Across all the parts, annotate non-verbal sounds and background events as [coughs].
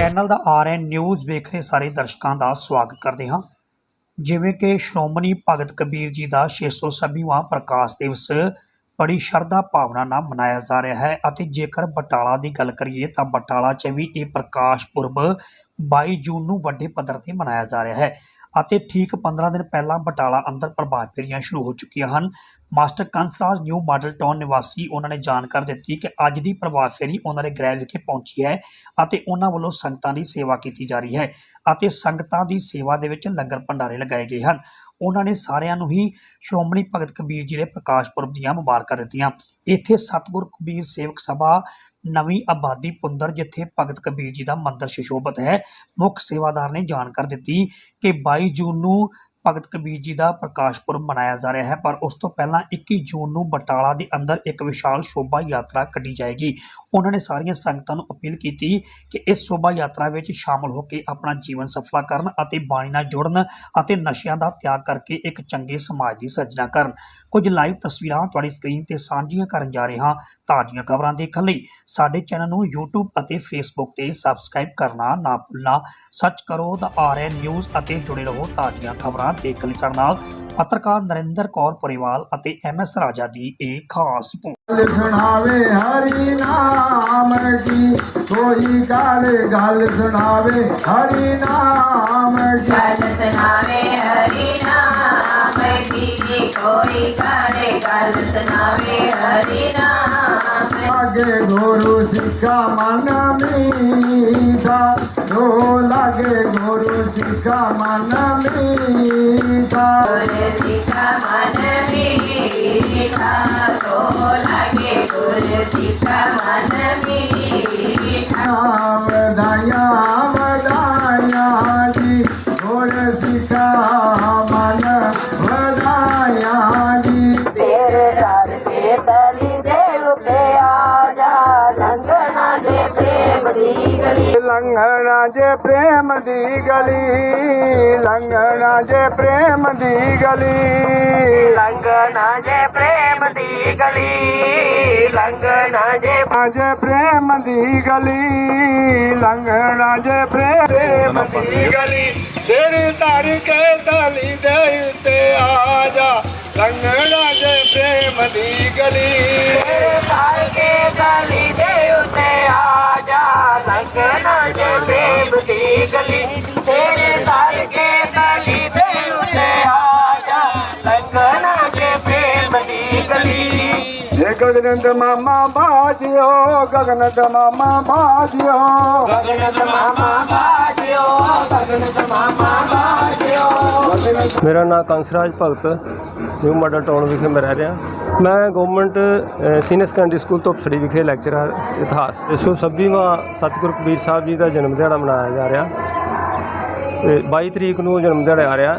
Channel ਦਾ RN news ਵੇਖ ਰਹੇ ਸਾਰੇ ਦਰਸ਼ਕਾਂ ਦਾ ਸਵਾਗਤ ਕਰਦੇ ਹਾਂ। ਜਿਵੇਂ ਕਿ ਸ਼੍ਰੋਮਣੀ ਭਗਤ ਕਬੀਰ ਜੀ ਦਾ 626ਵਾਂ ਪ੍ਰਕਾਸ਼ ਦਿਵਸ ਬੜੀ ਸ਼ਰਧਾ ਭਾਵਨਾ ਨਾਲ ਮਨਾਇਆ ਜਾ ਰਿਹਾ ਹੈ ਅਤੇ ਜੇਕਰ ਬਟਾਲਾ ਦੀ ਗੱਲ ਕਰੀਏ ਤਾਂ ਬਟਾਲਾ 'ਚ ਵੀ ਇਹ ਪ੍ਰਕਾਸ਼ ਪੁਰਬ 22 ਜੂਨ ਨੂੰ ਵੱਡੇ ਪੱਧਰ ਤੇ ਮਨਾਇਆ ਜਾ ਰਿਹਾ ਹੈ। ਅਤੇ ਠੀਕ 15 ਦਿਨ ਪਹਿਲਾਂ ਬਟਾਲਾ ਅੰਦਰ ਪ੍ਰਭਾਵ ਫੇਰੀਆਂ ਸ਼ੁਰੂ ਹੋ ਚੁੱਕੀਆਂ ਹਨ। Master Kansraj new model town ਨਿਵਾਸੀ ਉਹਨਾਂ ਨੇ ਜਾਣਕਾਰੀ ਦਿੱਤੀ ਕਿ ਅੱਜ ਦੀ ਪ੍ਰਭਾਵ ਫੇਰੀ ਉਹਨਾਂ ਦੇ ਗ੍ਰਹਿ ਵਿਖੇ ਪਹੁੰਚੀ ਹੈ ਅਤੇ ਉਹਨਾਂ ਵੱਲੋਂ ਸੰਗਤਾਂ ਦੀ ਸੇਵਾ ਕੀਤੀ ਜਾ ਰਹੀ ਹੈ ਅਤੇ ਸੰਗਤਾਂ ਦੀ ਸੇਵਾ ਦੇ ਵਿੱਚ ਲੰਗਰ ਭੰਡਾਰੇ ਲਗਾਏ ਗਏ ਹਨ। ਉਹਨਾਂ ਨੇ ਸਾਰਿਆਂ ਨੂੰ ਹੀ ਸ਼੍ਰੋਮਣੀ ਭਗਤ ਕਬੀਰ ਜੀ ਦੇ ਪ੍ਰਕਾਸ਼ ਪੁਰਬ ਦੀਆਂ ਮੁਬਾਰਕਾਂ ਦਿੱਤੀਆਂ। ਇੱਥੇ ਸਤਿਗੁਰ ਕਬੀਰ ਸੇਵਕ ਸਭਾ ਨਵੀਂ ਆਬਾਦੀ ਪੁੰਦਰ ਜਿੱਥੇ ਭਗਤ ਕਬੀਰ ਜੀ ਦਾ ਮੰਦਰ ਸ਼ਿਸ਼ੋਭਤ ਹੈ, ਮੁੱਖ ਸੇਵਾਦਾਰ ਨੇ ਜਾਣਕਾਰੀ ਦਿੱਤੀ ਕਿ 22 ਜੂਨ ਨੂੰ ਭਗਤ ਕਬੀਰ ਜੀ ਦਾ ਪ੍ਰਕਾਸ਼ ਪੁਰਬ ਮਨਾਇਆ ਜਾ ਰਿਹਾ ਹੈ, ਪਰ ਉਸ ਤੋਂ ਪਹਿਲਾਂ 21 ਜੂਨ ਨੂੰ ਬਟਾਲਾ ਦੇ ਅੰਦਰ ਇੱਕ ਵਿਸ਼ਾਲ ਸ਼ੋਭਾ ਯਾਤਰਾ ਕੱਢੀ ਜਾਏਗੀ। ਉਹਨਾਂ ਨੇ ਸਾਰੀਆਂ ਸੰਗਤਾਂ ਨੂੰ ਅਪੀਲ ਕੀਤੀ ਕਿ ਇਸ ਸ਼ੋਭਾ ਯਾਤਰਾ ਵਿੱਚ ਸ਼ਾਮਲ ਹੋ ਕੇ ਆਪਣਾ ਜੀਵਨ ਸਫਲਾ ਕਰਨ ਅਤੇ ਬਾਣੀ ਨਾਲ ਜੁੜਨ ਅਤੇ ਨਸ਼ਿਆਂ ਦਾ ਤਿਆਗ ਕਰਕੇ ਇੱਕ ਚੰਗੇ ਸਮਾਜ ਦੀ ਸਿਰਜਣਾ ਕਰਨ। ਕੁਝ ਲਾਈਵ ਤਸਵੀਰਾਂ ਤੁਹਾਡੀ ਸਕਰੀਨ ਤੇ ਸਾਂਝੀਆਂ ਕਰਨ ਜਾ ਰਹੇ ਹਾਂ, ਤਾਜ਼ੀਆਂ ਖਬਰਾਂ ਦੇਖਣ ਲਈ ਸਾਡੇ ਚੈਨਲ ਨੂੰ YouTube ਅਤੇ Facebook ਤੇ ਸਬਸਕ੍ਰਾਈਬ ਕਰਨਾ ਨਾ ਭੁੱਲਣਾ। ਸਰਚ ਕਰੋ ਦਾ ਆਰਐਨ ਨਿਊਜ਼ ਅਤੇ ਜੁੜੇ ਰਹੋ ਤਾਜ਼ੀਆਂ ਖਬਰਾਂ। ਦੇਖਣ ਲਈ ਸਾਡੇ ਨਾਲ ਪੱਤਰਕਾਰ ਨਰਿੰਦਰ ਕੌਰ ਪਰਿਵਾਲ ਅਤੇ ਐਮਐਸ ਰਾਜਾ ਦੀ ਇਹ ਖਾਸ ਰਿਪੋਰਟ। ਗੱਲ ਸੁਣਾਵੇ ਹਰੀ ਨਾਮ ਕੀ ਕੋਈ ਗੱਲ ਗੱਲ ਸੁਣਾਵੇ ਹਰੀ ਨਾਮ ਕੀ ਗੱਲ ਸੁਣਾਵੇ ਹਰੀ ਨਾਮ ਜੀ ਕੋਈ ਕਰੇ ਗੱਲ ਸੁਣਾਵੇ ਹਰੀ ਨਾਮ ਲਾਗੇ ਗੁਰੂ ਸਿੱਖਾ ਮਨ ਮੀਠਾ ਰੋ ਲਾਗੇ ਗੁਰੂ ਸਿੱਖਾ ਮਨ ਮੀਠਾ ਗੁਰ ਸਿੱਖਾ ਮਨ ਮੀਠਾ ਕੋ ਲਾਗੇ ਗੁਰ ਸਿੱਖਾ ਮਨ ਦੀ ਗਲੀ ਲੰਘਣਾ ਜੇ ਪ੍ਰੇਮ ਦੀ ਗਲੀ ਲੰਘਣਾ ਜੇ ਪ੍ਰੇਮ ਦੀ ਗਲੀ। ਲੰਗਣਾ ਜੇ ਪ੍ਰੇਮ ਦੀ ਗਲੀ ਲੰਗਣਾ ਜੇ ਅੱਜ ਪ੍ਰੇਮ ਦੀ ਗਲੀ ਲੰਘਣਾ ਜੇ ਪ੍ਰੇਮ ਦੀ ਗਲੀ। ਤੇਰੀ ਧਰ ਕੇ ਦਲੀ ਦੇ ਉੱਤੇ ਆ ਜਾ। ਲੰਘਣਾ ਜੇ ਪ੍ਰੇਮ ਦੀ ਗਲੀ ਗਗਨੰਦ ਮਾਮਾ ਬਾਜਿਓ, ਗਗਨੰਦ ਮਾਮਾ ਬਾਜਿਓ। ਗਗਨ ਮਾਮਾ ਬਾਜਿਓ ਗਗਨ ਮਾਮਾ ਬਾਜਿਓ ਮੇਰਾ ਨਾਮ Kansraj Bhagat, new model town ਵਿਖੇ ਮੈਂ ਰਹਿ ਰਿਹਾ। ਮੈਂ government senior secondary school Dhupsari ਵਿਖੇ ਲੈਕਚਰਰ ਇਤਿਹਾਸ। 126ਵਾਂ ਸਤਿਗੁਰੂ ਕਬੀਰ ਸਾਹਿਬ ਜੀ ਦਾ ਜਨਮ ਦਿਹਾੜਾ ਮਨਾਇਆ ਜਾ ਰਿਹਾ। ਤੇ 22 ਤਰੀਕ ਨੂੰ ਜਨਮ ਦਿਹਾੜਾ ਆ ਰਿਹਾ।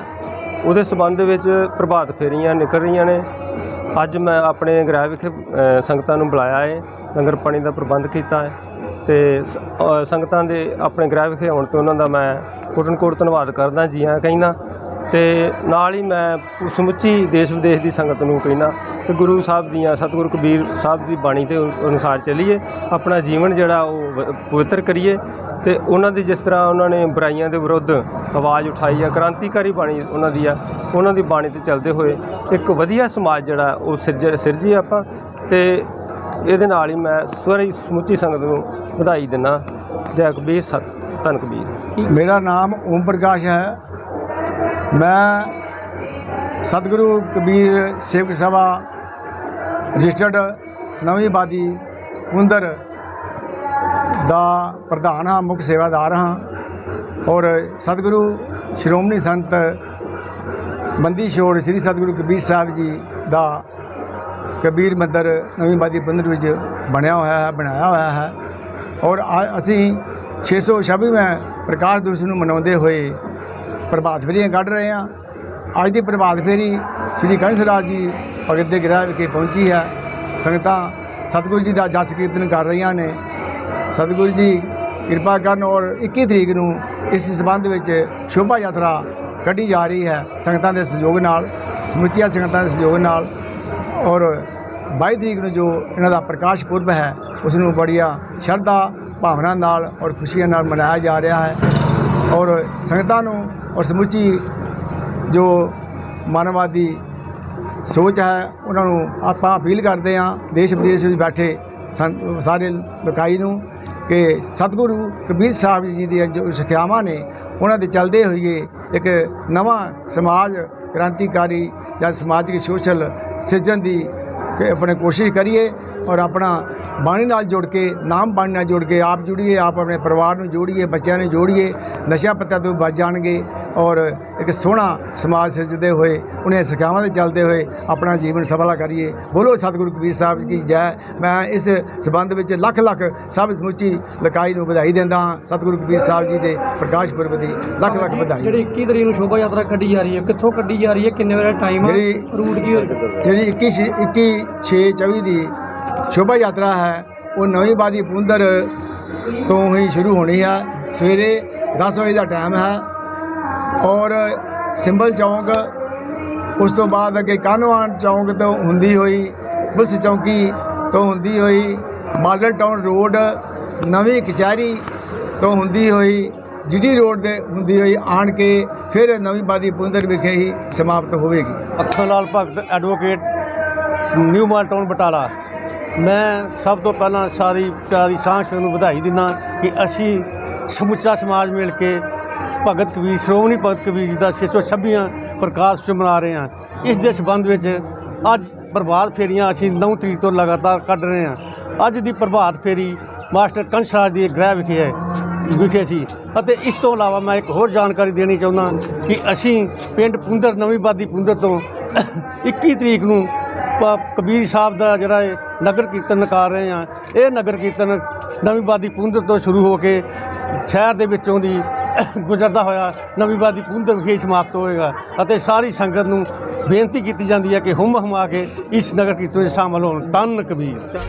ਉਹਦੇ ਸਬੰਧ ਵਿੱਚ ਪ੍ਰਭਾਤ ਫੇਰੀਆਂ ਨਿਕਲ ਰਹੀਆਂ ਨੇ। ਅੱਜ ਮੈਂ ਆਪਣੇ ਗ੍ਰਹਿ ਵਿਖੇ ਸੰਗਤਾਂ ਨੂੰ ਬੁਲਾਇਆ ਹੈ ਲੰਗਰ ਪਾਣੀ ਦਾ ਪ੍ਰਬੰਧ ਕੀਤਾ ਹੈ ਤੇ ਸੰਗਤਾਂ ਦੇ ਆਪਣੇ ਗ੍ਰਹਿ ਵਿਖੇ ਆਉਣ ਤੇ ਉਹਨਾਂ ਦਾ ਮੈਂ ਕੋਟਨ ਕੋਟ ਧੰਨਵਾਦ ਕਰਦਾ ਜੀ ਹਾਂ ਕਹਿੰਦਾ ਤੇ ਨਾਲ ਹੀ ਮੈਂ ਸਮੁੱਚੀ ਦੇਸ਼ ਵਿਦੇਸ਼ ਦੀ ਸੰਗਤ ਨੂੰ ਕਹਿੰਦਾ ਕਿ ਗੁਰੂ ਸਾਹਿਬ ਦੀਆਂ, ਸਤਿਗੁਰੂ ਕਬੀਰ ਸਾਹਿਬ ਦੀ ਬਾਣੀ ਦੇ ਅਨੁਸਾਰ ਚੱਲੀਏ, ਆਪਣਾ ਜੀਵਨ ਜਿਹੜਾ ਉਹ ਪਵਿੱਤਰ ਕਰੀਏ ਤੇ ਉਹਨਾਂ ਦੀ ਜਿਸ ਤਰ੍ਹਾਂ ਉਹਨਾਂ ਨੇ ਬੁਰਾਈਆਂ ਦੇ ਵਿਰੁੱਧ ਆਵਾਜ਼ ਉਠਾਈ ਆ, ਕ੍ਰਾਂਤੀਕਾਰੀ ਬਾਣੀ ਉਹਨਾਂ ਦੀ ਆ, ਉਹਨਾਂ ਦੀ ਬਾਣੀ ਤੇ ਚੱਲਦੇ ਹੋਏ ਇੱਕ ਵਧੀਆ ਸਮਾਜ ਜਿਹੜਾ ਉਹ ਸਿਰਜ ਸਿਰਜੀ ਆਪਾਂ ਤੇ ਇਹਦੇ ਨਾਲ ਹੀ ਮੈਂ ਸਾਰੀ ਸਮੁੱਚੀ ਸੰਗਤ ਨੂੰ ਵਧਾਈ ਦਿੰਦਾ ਜੈ ਕਬੀਰ, ਸਤ, ਧੰਨ ਕਬੀਰ। ਮੇਰਾ ਨਾਮ ਓਮ ਪ੍ਰਕਾਸ਼ ਹੈ। ਮੈਂ ਸਤਿਗੁਰੂ ਕਬੀਰ ਸੇਵਕ ਸਭਾ ਰਜਿਸਟਰਡ ਨਵੀਂ ਬਾਦੀ ਕੁੰਦਰ ਦਾ ਪ੍ਰਧਾਨ ਹਾਂ, ਮੁੱਖ ਸੇਵਾਦਾਰ ਹਾਂ ਔਰ ਸਤਿਗੁਰੂ ਸ਼੍ਰੋਮਣੀ ਸੰਤ ਬੰਦੀ ਛੋੜ ਸ੍ਰੀ ਸਤਿਗੁਰੂ ਕਬੀਰ ਸਾਹਿਬ ਜੀ ਦਾ ਕਬੀਰ ਮੰਦਰ ਨਵੀਂ ਬਾਦੀ ਬੰਦਰ ਵਿੱਚ ਬਣਿਆ ਹੋਇਆ ਹੈ, ਬਣਾਇਆ ਹੋਇਆ ਹੈ ਔਰ ਆ- ਅਸੀਂ 626ਵਾਂ ਪ੍ਰਕਾਸ਼ ਦਿਵਸ ਨੂੰ ਮਨਾਉਂਦੇ ਹੋਏ ਪ੍ਰਭਾਤ ਫੇਰੀਆਂ ਕੱਢ ਰਹੇ ਹਾਂ। ਅੱਜ ਦੀ ਪ੍ਰਭਾਤ ਫੇਰੀ ਸ੍ਰੀ ਕੰਸ ਜੀ ਭਗਤ ਦੇ ਗ੍ਰਹਿ ਵਿਖੇ ਪਹੁੰਚੀ ਹੈ। ਸੰਗਤਾਂ ਸਤਿਗੁਰੂ ਜੀ ਦਾ ਜਸ ਕੀਰਤਨ ਕਰ ਰਹੀਆਂ ਨੇ। ਸਤਿਗੁਰੂ ਜੀ ਕਿਰਪਾ ਕਰਨ ਔਰ 21 ਤਰੀਕ ਨੂੰ ਇਸ ਸਬੰਧ ਵਿੱਚ ਸ਼ੋਭਾ ਯਾਤਰਾ ਕੱਢੀ ਜਾ ਰਹੀ ਹੈ ਸੰਗਤਾਂ ਦੇ ਸਹਿਯੋਗ ਨਾਲ, ਸਮੁੱਚੀਆਂ ਸੰਗਤਾਂ ਦੇ ਸਹਿਯੋਗ ਨਾਲ। ਔਰ 22 ਤਰੀਕ ਨੂੰ ਜੋ ਇਹਨਾਂ ਦਾ ਪ੍ਰਕਾਸ਼ ਪੁਰਬ ਹੈ ਉਸ ਨੂੰ ਬੜੀਆ ਸ਼ਰਧਾ ਭਾਵਨਾ ਨਾਲ ਔਰ ਖੁਸ਼ੀਆਂ ਨਾਲ ਮਨਾਇਆ ਜਾ ਰਿਹਾ ਹੈ। ਔਰ ਸੰਗਤਾਂ ਨੂੰ ਔਰ ਸਮੁੱਚੀ ਜੋ ਮਾਨਵਵਾਦੀ ਸੋਚ ਹੈ ਉਹਨਾਂ ਨੂੰ ਆਪਾਂ ਅਪੀਲ ਕਰਦੇ ਹਾਂ ਦੇਸ਼ ਵਿਦੇਸ਼ ਵਿੱਚ ਬੈਠੇ ਸੰ- ਸਾਰੇ ਲੋਕਾਈ ਨੂੰ ਕਿ ਸਤਿਗੁਰੂ ਕਬੀਰ ਸਾਹਿਬ ਜੀ ਦੀਆਂ ਜੋ ਸਿੱਖਿਆਵਾਂ ਨੇ ਉਹਨਾਂ ਦੇ ਚੱਲਦੇ ਹੋਈਏ ਇੱਕ ਨਵਾਂ ਸਮਾਜ ਕ੍ਰਾਂਤੀਕਾਰੀ ਜਾਂ ਸਮਾਜਿਕ ਸੋਸ਼ਲ ਸਿਰਜਣ ਦੀ ਆਪਣੇ ਕੋਸ਼ਿਸ਼ ਕਰੀਏ ਔਰ ਆਪਣਾ ਬਾਣੀ ਨਾਲ ਜੁੜ ਕੇ ਨਾਮ ਬਾਣੀ ਨਾਲ ਜੋੜ ਕੇ ਆਪ ਜੁੜੀਏ ਆਪ ਆਪਣੇ ਪਰਿਵਾਰ ਨੂੰ ਜੋੜੀਏ ਬੱਚਿਆਂ ਨੂੰ ਜੋੜੀਏ ਨਸ਼ਾ ਪੱਤਾ ਤੋਂ ਬਚ ਜਾਣਗੇ ਔਰ ਇੱਕ ਸੋਹਣਾ ਸਮਾਜ ਸਿਰਜਦੇ ਹੋਏ ਉਹਨਾਂ ਸਿੱਖਿਆਵਾਂ ਦੇ ਚੱਲਦੇ ਹੋਏ ਆਪਣਾ ਜੀਵਨ ਸਫਲਾ ਕਰੀਏ। ਬੋਲੋ ਸਤਿਗੁਰੂ ਕਬੀਰ ਸਾਹਿਬ ਜੀ ਕੀ ਜੈ। ਮੈਂ ਇਸ ਸਬੰਧ ਵਿੱਚ ਲੱਖ ਲੱਖ ਸਭ ਸਮੁੱਚੀ ਲਕਾਈ ਨੂੰ ਵਧਾਈ ਦਿੰਦਾ ਹਾਂ। ਸਤਿਗੁਰੂ ਕਬੀਰ ਸਾਹਿਬ ਜੀ ਦੇ ਪ੍ਰਕਾਸ਼ ਪੁਰਬ ਦੀ ਲੱਖ ਲੱਖ ਵਧਾਈ। ਜਿਹੜੀ 21 ਤਰੀਕ ਨੂੰ ਸ਼ੋਭਾ ਯਾਤਰਾ ਕੱਢੀ ਜਾ ਰਹੀ ਹੈ ਕਿੱਥੋਂ ਕੱਢੀ ਜਾ ਰਹੀ ਹੈ ਕਿੰਨੇ ਵਜੇ ਟਾਈਮ ਹੈ ਰੂਟ ਕੀ ਜਿਹੜੀ 21 ਛੇ- 21 6 24 ਦੀ ਸ਼ੋਭਾ ਯਾਤਰਾ ਹੈ ਉਹ ਨਵੀਂ ਬਾਦੀ ਪੁੰਦਰ ਤੋਂ ਹੀ ਸ਼ੁਰੂ ਹੋਣੀ ਹੈ ਸਵੇਰੇ 10 ਵਜੇ ਦਾ ਟਾਈਮ ਹੈ ਔਰ ਸਿੰਬਲ ਚੌਂਕ ਉਸ ਤੋਂ ਬਾਅਦ ਅੱਗੇ ਕਾਨਵਾਨ ਚੌਂਕ ਤੋਂ ਹੁੰਦੀ ਹੋਈ, ਪੁਲਿਸ ਚੌਂਕੀ ਤੋਂ ਹੁੰਦੀ ਹੋਈ ਮਾਡਲ ਟਾਊਨ ਰੋਡ, ਨਵੀਂ ਕਚਹਿਰੀ ਤੋਂ ਹੁੰਦੀ ਹੋਈ ਜੀਡੀ ਰੋਡ ਤੇ ਹੁੰਦੀ ਹੋਈ ਆਣ ਕੇ ਫਿਰ ਨਵੀਂ ਬਾਦੀ ਪੁੰਦਰ ਵਿਖੇ ਹੀ ਸਮਾਪਤ ਹੋਵੇਗੀ। ਅੱਖਾਂ ਲਾਲ Bhagat advocate new model town Batala. ਮੈਂ ਸਭ ਤੋਂ ਪਹਿਲਾਂ ਸਾਰੀ ਪਿਆਰੀ ਸਾਂਝ ਨੂੰ ਵਧਾਈ ਦਿੰਦਾ ਕਿ ਅਸੀਂ ਸਮੁੱਚਾ ਸਮਾਜ ਮਿਲ ਕੇ ਭਗਤ ਕਬੀਰ, ਸ਼੍ਰੋਮਣੀ ਭਗਤ ਕਬੀਰ ਜੀ ਦਾ 626ਵਾਂ ਪ੍ਰਕਾਸ਼ ਉਤਸਵ ਮਨਾ ਰਹੇ ਹਾਂ। ਇਸ ਦੇ ਸੰਬੰਧ ਵਿੱਚ ਅੱਜ ਪ੍ਰਭਾਤ ਫੇਰੀਆਂ ਅਸੀਂ 9 ਤਰੀਕ ਤੋਂ ਲਗਾਤਾਰ ਕੱਢ ਰਹੇ ਹਾਂ। ਅੱਜ ਦੀ ਪ੍ਰਭਾਤ ਫੇਰੀ ਮਾਸਟਰ ਕੰਸ਼ਰਾਜ ਦੀ ਗ੍ਰਹਿ ਵਿਖੇ ਹੈ, ਵਿਖੇ ਸੀ। ਅਤੇ ਇਸ ਤੋਂ ਇਲਾਵਾ ਮੈਂ ਇੱਕ ਹੋਰ ਜਾਣਕਾਰੀ ਦੇਣੀ ਚਾਹੁੰਦਾ ਕਿ ਅਸੀਂ ਪਿੰਡ ਪੁੰਦਰ, ਨਵੀਂ ਬਾਦੀ ਪੁੰਦਰ ਤੋਂ [coughs] 21 ਤਰੀਕ ਨੂੰ ਕਬੀਰ ਸਾਹਿਬ ਦਾ ਜਿਹੜਾ ਇਹ ਨਗਰ ਕੀਰਤਨ ਕਰ ਰਹੇ ਹਾਂ। ਇਹ ਨਗਰ ਕੀਰਤਨ ਨਵੀਂ ਬਾਦੀ ਪੁੰਦਰ ਤੋਂ ਸ਼ੁਰੂ ਹੋ ਕੇ ਸ਼ਹਿਰ ਦੇ ਵਿੱਚੋਂ ਦੀ ਗੁਜ਼ਰਦਾ ਹੋਇਆ ਨਵੀਂ ਬਾਦੀ ਪੁੰਦਰ ਵਿਖੇ ਸਮਾਪਤ ਹੋਏਗਾ ਅਤੇ ਸਾਰੀ ਸੰਗਤ ਨੂੰ ਬੇਨਤੀ ਕੀਤੀ ਜਾਂਦੀ ਹੈ ਕਿ ਹੁਮ ਹਮਾ ਕੇ ਇਸ ਨਗਰ ਕੀਰਤਨ ਵਿੱਚ ਸ਼ਾਮਲ ਹੋਣ। ਤਨ ਕਬੀਰ।